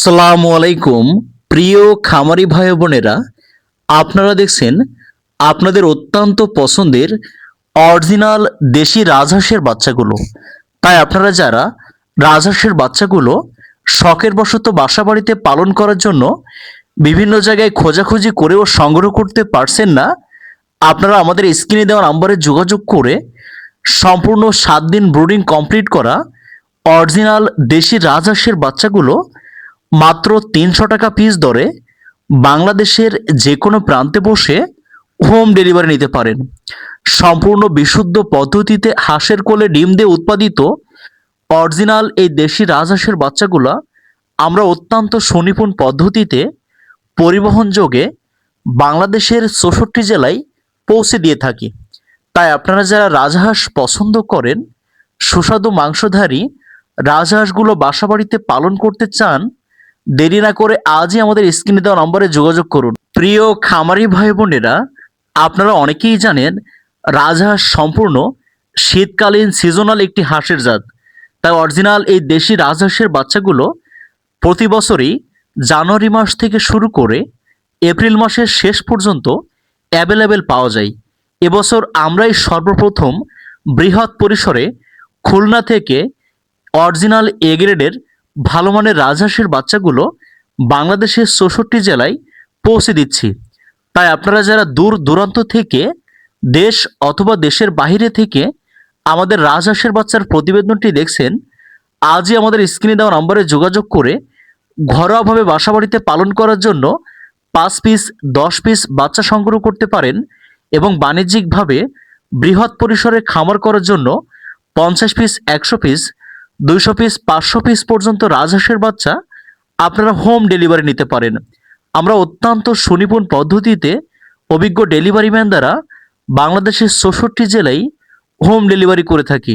আসসালামু আলাইকুম, প্রিয় খামারি ভাই বোনেরা। আপনারা দেখছেন আপনাদের অত্যন্ত পছন্দের অরিজিনাল দেশি রাজহাঁসের বাচ্চাগুলো। তাই আপনারা যারা রাজহাঁসের বাচ্চাগুলো শখের বশত বাসা বাড়িতে পালন করার জন্য বিভিন্ন জায়গায় খোঁজাখুঁজি করেও সংগ্রহ করতে পারছেন না, আপনারা আমাদের স্ক্রিনে দেওয়া নাম্বারে যোগাযোগ করে সম্পূর্ণ সাত দিন ব্রুডিং কমপ্লিট করা অরিজিনাল দেশি রাজহাঁসের বাচ্চাগুলো মাত্র তিনশো টাকা পিস দরে বাংলাদেশের যে কোনো প্রান্তে বসে হোম ডেলিভারি নিতে পারেন। সম্পূর্ণ বিশুদ্ধ পদ্ধতিতে হাঁসের কোলে ডিম দিয়ে উৎপাদিত অরিজিনাল এই দেশি রাজহাঁসের বাচ্চাগুলো আমরা অত্যন্ত সুনিপুণ পদ্ধতিতে পরিবহন যোগে বাংলাদেশের চৌষট্টি জেলায় পৌঁছে দিয়ে থাকি। তাই আপনারা যারা রাজহাঁস পছন্দ করেন, সুস্বাদু মাংসধারী রাজহাঁসগুলো বাসাবাড়িতে পালন করতে চান দেরি না করে আজই আমাদের স্ক্রিনে দেওয়া নম্বরে যোগাযোগ করুন। প্রিয় খামারি ভাই বোনেরা, আপনারা অনেকেই জানেন রাজহাঁস সম্পূর্ণ শীতকালীন সিজনাল একটি হাঁসের জাত। তাই অরিজিনাল এই দেশি রাজহাঁসের বাচ্চাগুলো প্রতি বছরই জানুয়ারি মাস থেকে শুরু করে এপ্রিল মাসের শেষ পর্যন্ত অ্যাভেলেবেল পাওয়া যায়। এবছর আমরাই সর্বপ্রথম বৃহৎ পরিসরে খুলনা থেকে অরিজিনাল এ গ্রেডের ভালো মানের রাজহাঁসের বাচ্চাগুলো বাংলাদেশের চৌষট্টি জেলায় পৌঁছে দিচ্ছি। তাই আপনারা যারা দূর দূরান্ত থেকে দেশ অথবা দেশের বাইরে থেকে আমাদের রাজহাঁসের বাচ্চার প্রতিবেদনটি দেখছেন, আজই আমাদের স্ক্রিনে দেওয়া নম্বরে যোগাযোগ করে ঘরোয়াভাবে বাসাবাড়িতে পালন করার জন্য পাঁচ পিস, দশ পিস বাচ্চা সংগ্রহ করতে পারেন এবং বাণিজ্যিকভাবে বৃহৎ পরিসরে খামার করার জন্য পঞ্চাশ পিস, একশো পিস দুইশো পিস পাঁচশো পিস পর্যন্ত রাজহাঁসের বাচ্চা আপনারা হোম ডেলিভারি নিতে পারেন। আমরা অত্যন্ত সুনিপুণ পদ্ধতিতে অভিজ্ঞ ডেলিভারি ম্যান দ্বারা বাংলাদেশের চৌষট্টি জেলায় হোম ডেলিভারি করে থাকি।